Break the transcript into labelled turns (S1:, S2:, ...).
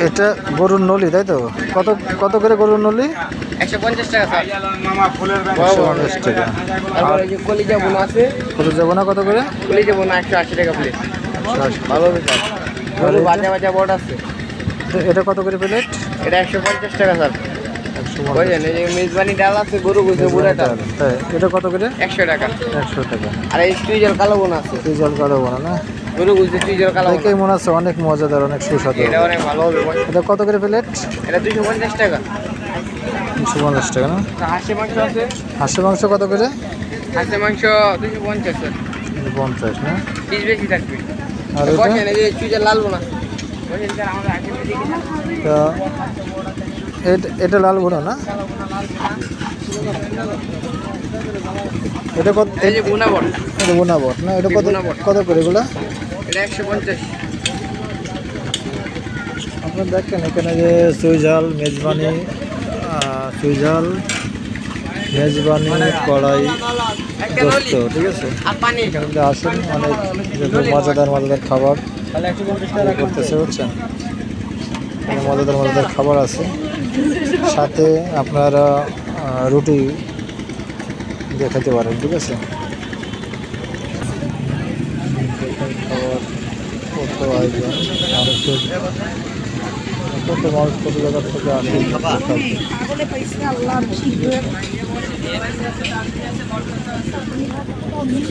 S1: এটা গরুর নলি তাই তো? কত কত করে গরুর নলি?
S2: একশো পঞ্চাশ টাকা স্যার।
S1: একশো পঞ্চাশ টাকা।
S2: কলিজা বোনা আছে
S1: কত করে?
S2: কলিজা বোনা একশো আশি টাকা প্লেট ভালো গরু ভাজা বড় আছে।
S1: এটা- কত করে প্লেট
S2: এটা একশো পঞ্চাশ টাকা স্যার। মেজবানি ডাল আছে গরু গুছে
S1: এটা কত করে?
S2: একশো টাকা।
S1: একশো টাকা।
S2: আর এই স্টুইজার কালো বোনা আছে।
S1: জল কালো বলো না?
S2: কালো
S1: মনে হচ্ছে অনেক মজাদার অনেক সুস্বাদু।
S2: এটা অনেক ভালো হবে
S1: এটা কত করে প্লেট?
S2: এটা দুশো পঞ্চাশ টাকা।
S1: দুশো পঞ্চাশ টাকা না?
S2: হাঁসের মাংস আছে?
S1: হাঁসের মাংস কত করে?
S2: হাঁসের মাংস দুশো পঞ্চাশ।
S1: পঞ্চাশ না?
S2: পিস বেশি থাকবে।
S1: আর
S2: লাল বোনা দেখি
S1: এটা- লাল ভুনো না এটা কত?
S2: বোনা বড়
S1: এটা বোনা বট না? এটা কত কত করে এগুলো?
S2: পঞ্চাশ।
S1: আপনারা দেখেন এখানে যে সুইঝাল মেজবানি আহ, সুইঝাল মেজবানি কড়াই দোস্ত ঠিক আছে? এখানে আসেন অনেক মজাদার মজাদার খাবার করতেছে বুঝছেন? মজাদার মজাদার খাবার আছে। সাথে আপনারা রুটি দিয়ে খেতে পারেন ঠিক আছে? খাবার কত আয়োজন কত মানুষ কত জায়গার থেকে আসে।